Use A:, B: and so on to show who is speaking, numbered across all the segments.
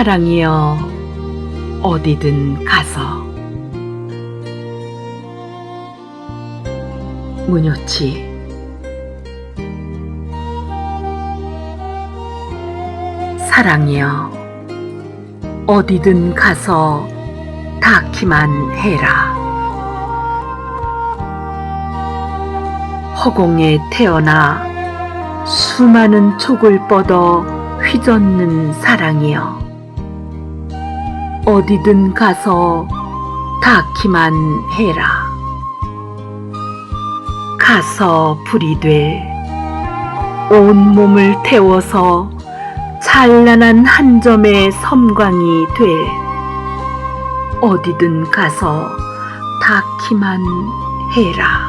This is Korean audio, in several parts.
A: 사랑이여 어디든 가서. 문효치. 사랑이여 어디든 가서 닿기만 해라. 허공에 태어나 수많은 촉을 뻗어 휘젓는 사랑이여 어디든 가서 닿기만 해라. 가서 불이 돼 온 몸을 태워서 찬란한 한 점의 섬광이 돼 어디든 가서 닿기만 해라.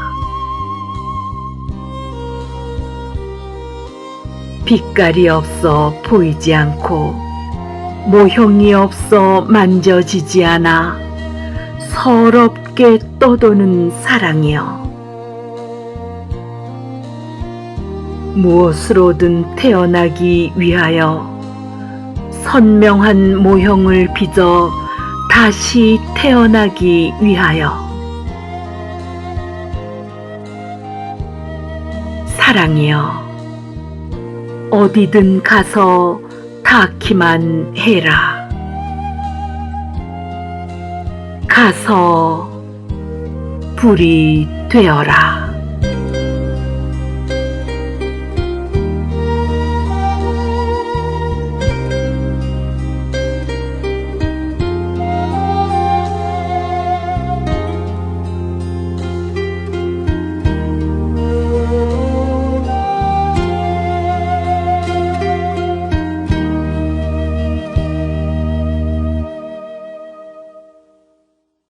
A: 빛깔이 없어 보이지 않고 모형이 없어 만져지지 않아 서럽게 떠도는 사랑이여. 무엇으로든 태어나기 위하여 선명한 모형을 빚어 다시 태어나기 위하여. 사랑이여 어디든 가서 닿기만 해라. 가서 불이 되어라.